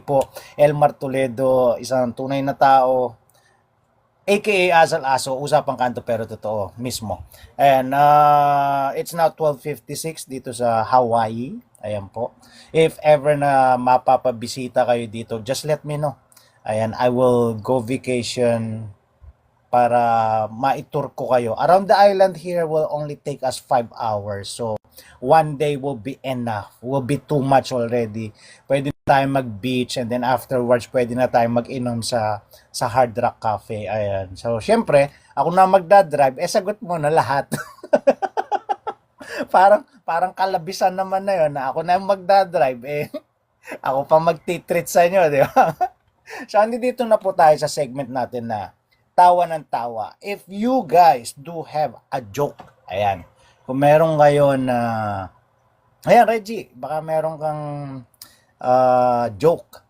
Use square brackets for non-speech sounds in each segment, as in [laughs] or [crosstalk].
po, Elmar Toledo, isang tunay na tao, aka Asal Aso, usapang kanto pero totoo mismo. And uh, it's now 12.56 dito sa Hawaii. Ayan po. If ever na mapapabisita kayo dito, just let me know. Ayan, I will go vacation para maitur ko kayo. Around the island here will only take us 5 hours. So, one day will be enough. Will be too much already. Pwede tayo mag-beach and then afterwards pwede na tayo mag-inom sa sa Hard Rock Cafe. Ayan. So, syempre, ako na magdadrive, eh sagot mo na lahat. [laughs] parang parang kalabisan naman na 'yon na ako na magdadrive eh [laughs] ako pa magtitreat sa inyo, di ba? [laughs] so, dito na po tayo sa segment natin na tawa ng tawa. If you guys do have a joke, ayan, kung meron kayo na, ayan Reggie, baka meron kang ah, joke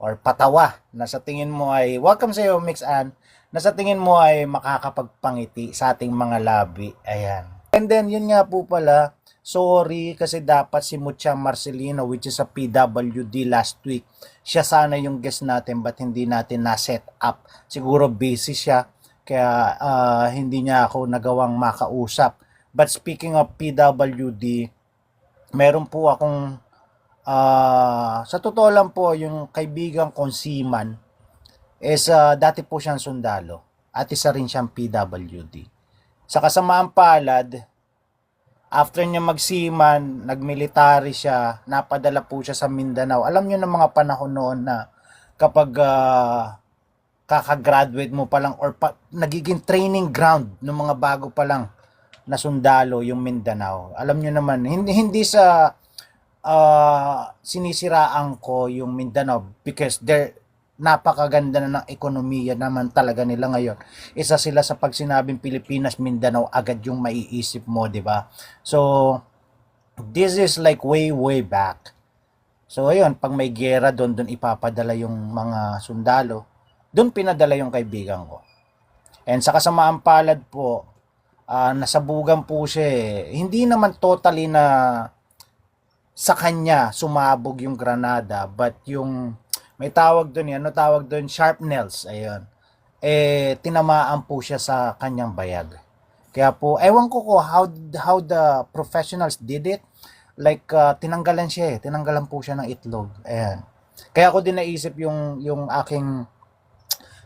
or patawa na sa tingin mo ay, welcome sa iyo Mix Ann, na sa tingin mo ay makakapagpangiti sa ating mga labi. Ayan. And then, yun nga po pala, sorry kasi dapat si Mucha Marcelino which is a PWD last week. Siya sana yung guest natin but hindi natin na-set up. Siguro busy siya kaya ah, hindi niya ako nagawang makausap. But speaking of PWD, meron po akong ah, sa totoo lang po yung kaibigan kong seaman is ah, dati po siyang sundalo at isa rin siyang PWD. Sa kasamaan palad, after niya magsiman, nagmilitary siya, napadala po siya sa Mindanao. Alam niyo ng mga panahon noon na kapag ah, kakagraduate mo pa lang or pa, nagiging training ground ng mga bago pa lang na sundalo yung Mindanao. Alam niyo naman, hindi hindi sa ah, sinisiraan ko yung Mindanao because they're napakaganda na ng ekonomiya naman talaga nila ngayon. Isa sila sa pag sinabing Pilipinas, Mindanao, agad yung maiisip mo, di ba? So, this is like way, way back. So, ayun, pag may gera doon, doon ipapadala yung mga sundalo. Doon pinadala yung kaibigan ko. And sa kasamaan palad po, ah, nasabugan po siya eh. Hindi naman totally na sa kanya sumabog yung granada, but yung may tawag doon yan, ano tawag doon? Sharp nails, ayun. Eh, tinamaan po siya sa kanyang bayag. Kaya po, ewan ko ko how, how the professionals did it. Like, ah, tinanggalan siya eh. Tinanggalan po siya ng itlog. Ayan. Kaya ako din naisip yung, yung aking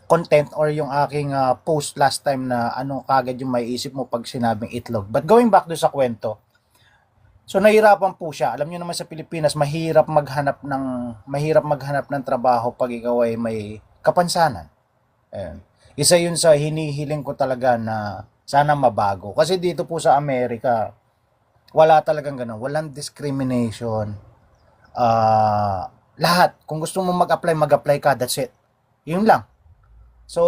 content or yung aking ah, post last time na ano kagad yung maiisip mo pag sinabing itlog. But going back do sa kwento, So nahirapan po siya. Alam niyo naman sa Pilipinas, mahirap maghanap ng mahirap maghanap ng trabaho pag ikaw ay may kapansanan. Ayan. Isa 'yun sa hinihiling ko talaga na sana mabago. Kasi dito po sa Amerika, wala talagang ganun. Walang discrimination. Ah, lahat. Kung gusto mo mag-apply, mag-apply ka. That's it. Yun lang. So,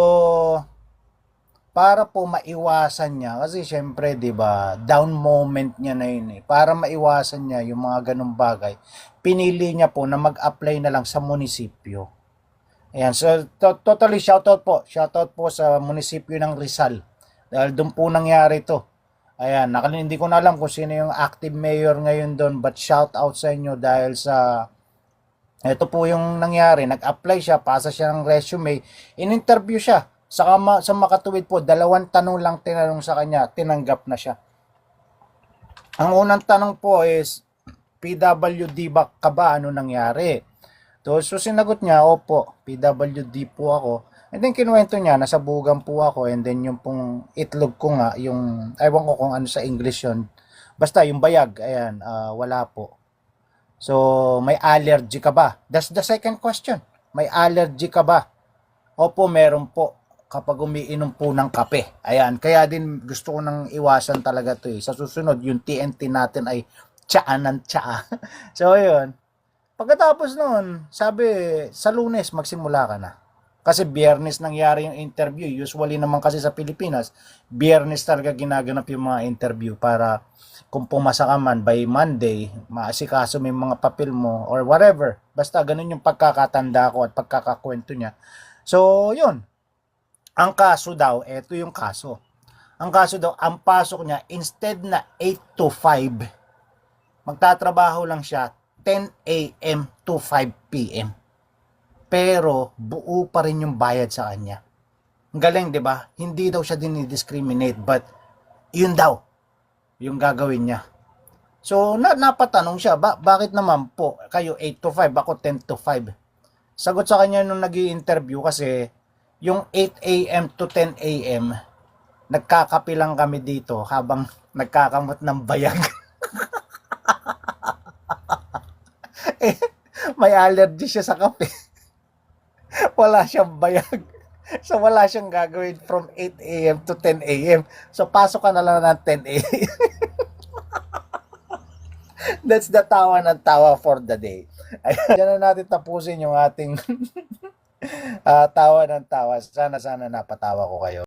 para po maiwasan niya kasi syempre 'di ba down moment niya na yun eh. Para maiwasan niya yung mga ganung bagay pinili niya po na mag-apply na lang sa munisipyo. Ayan so to- totally shoutout po. Shoutout po sa munisipyo ng Rizal. Dahil doon po nangyari to. Ayan nakal hindi ko na alam kung sino yung active mayor ngayon doon but shout out sa inyo dahil sa ito po yung nangyari. Nag-apply siya pasa siya ng resume in-interview siya sa, kama, sa makatuwid po, dalawang tanong lang tinanong sa kanya, tinanggap na siya. Ang unang tanong po is, PWD ba ka ba? Ano nangyari? So, sinagot niya, opo, PWD po ako. And then kinuwento niya, nasabugan po ako. And then yung pong itlog ko nga, yung, ewan ko kung ano sa English yun. Basta yung bayag, ayan, ah, wala po. So, may allergy ka ba? That's the second question. May allergy ka ba? Opo, meron po kapag umiinom po ng kape. Ayan, kaya din gusto ko nang iwasan talaga to eh. Sa susunod, yung TNT natin ay tsaa ng tsaa. [laughs] so, yun. Pagkatapos noon, sabi, sa lunes, magsimula ka na. Kasi biyernes nangyari yung interview. Usually naman kasi sa Pilipinas, biyernes talaga ginaganap yung mga interview para kung pumasa ka man by Monday, maasikaso yung mga papel mo or whatever. Basta ganun yung pagkakatanda ko at pagkakakwento niya. So, yun. Ang kaso daw, eto yung kaso. Ang kaso daw, ang pasok niya, instead na 8 to 5, magtatrabaho lang siya 10 a.m. to 5 p.m. pero buo pa rin yung bayad sa kanya. Ang galing, di ba? Hindi daw siya dinidiscriminate, but yun daw yung gagawin niya. So, na, napatanong siya, ba, bakit naman po kayo 8 to 5, ako 10 to 5? Sagot sa kanya nung nag interview kasi yung 8 a.m. to 10 a.m. nagkakape lang kami dito habang [laughs] nagkakamot ng bayag. [laughs] eh, may allergy siya sa kape. [laughs] wala siyang bayag. So wala siyang gagawin from 8 a.m. to 10 a.m. So pasok ka na lang ng 10 a.m. That's the tawa ng tawa for the day. Ayan, na natin tapusin yung ating ah, tawa ng tawa. Sana sana napatawa ko kayo.